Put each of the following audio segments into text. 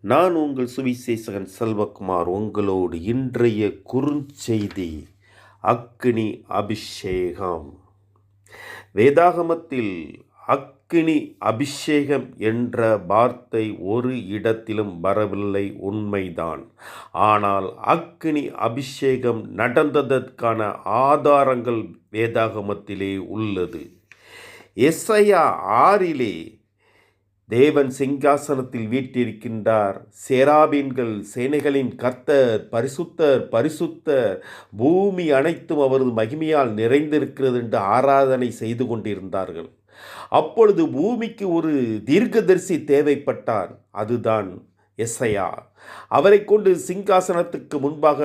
நான் உங்கள் சுவிசேஷகன் செல்வகுமார் உங்களோடு இன்றைய குறுஞ்செய்தி அக்கினி அபிஷேகம். வேதாகமத்தில் அக்கினி அபிஷேகம் என்ற வார்த்தை ஒரு இடத்திலும் வரவில்லை உண்மைதான். ஆனால் அக்கினி அபிஷேகம் நடந்ததற்கான ஆதாரங்கள் வேதாகமத்திலே உள்ளது. எஸ்ஐயா ஆறிலே தேவன் சிங்காசனத்தில் வீட்டிருக்கின்றார். சேராபீன்கள் சேனைகளின் கர்த்தர் பரிசுத்தர் பரிசுத்தர் பூமி அனைத்தும் அவரது மகிமையால் நிறைந்திருக்கிறது என்று ஆராதனை செய்து கொண்டிருந்தார்கள். அப்பொழுது பூமிக்கு ஒரு தீர்க்கதரிசி தேவைப்பட்டார் அதுதான் எஸ்ஐயா அவரை கொண்டு சிங்காசனத்துக்கு முன்பாக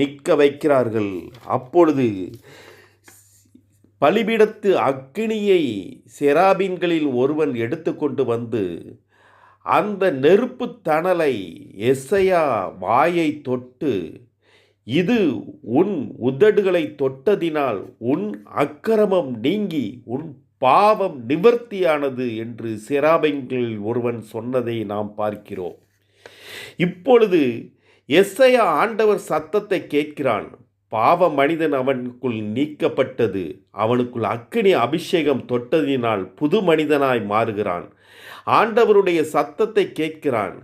நிற்க வைக்கிறார்கள். அப்பொழுது பலிபீடத்து அக்கினியை செராபின்களில் ஒருவன் எடுத்துக்கொண்டு வந்து அந்த நெருப்பு தணலை எஸ்ஐயா வாயை தொட்டு இது உன் உதடுகளை தொட்டதினால் உன் அக்கிரமம் நீங்கி உன் பாவம் நிவர்த்தியானது என்று செராபின்களில் ஒருவன் சொன்னதை நாம் பார்க்கிறோம். இப்பொழுது எஸ்ஐயா ஆண்டவர் சத்தத்தை கேட்கிறான். பாவ மனிதன் அவனுக்குள் நீக்கப்பட்டது. அவனுக்குள் அக்கினி அபிஷேகம் தொட்டதினால் புது மனிதனாய் மாறுகிறான். ஆண்டவருடைய சத்தத்தை கேட்கிறான்.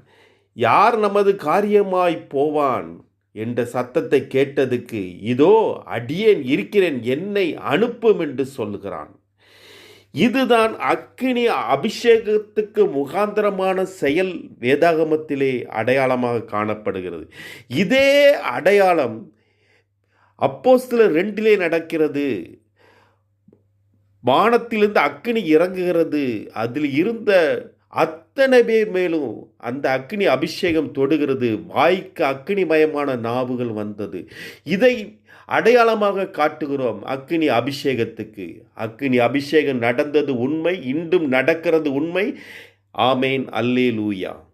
யார் நமது காரியமாய் போவான்? என்ற சத்தத்தை கேட்டதுக்கு இதோ அடியேன் இருக்கிறேன் என்னை அனுப்பும் என்று சொல்லுகிறான். இதுதான் அக்கினி அபிஷேகத்துக்கு முகாந்திரமான செயல் வேதாகமத்திலே அடையாளமாக காணப்படுகிறது. இதே அடையாளம் அப்போஸ்தல ரெண்டிலே நடக்கிறது. வானத்திலிருந்து அக்னி இறங்குகிறது. அதில் இருந்த அத்தனை பேர் மேலும் அந்த அக்னி அபிஷேகம் தொடுகிறது. வாய்க்கு அக்னிமயமான நாவுகள் வந்தது. இதை அடையாளமாக காட்டுகிறோம் அக்னி அபிஷேகத்துக்கு. அக்னி அபிஷேகம் நடந்தது உண்மை இன்றும் நடக்கிறது உண்மை. ஆமேன். அல்லே லூயா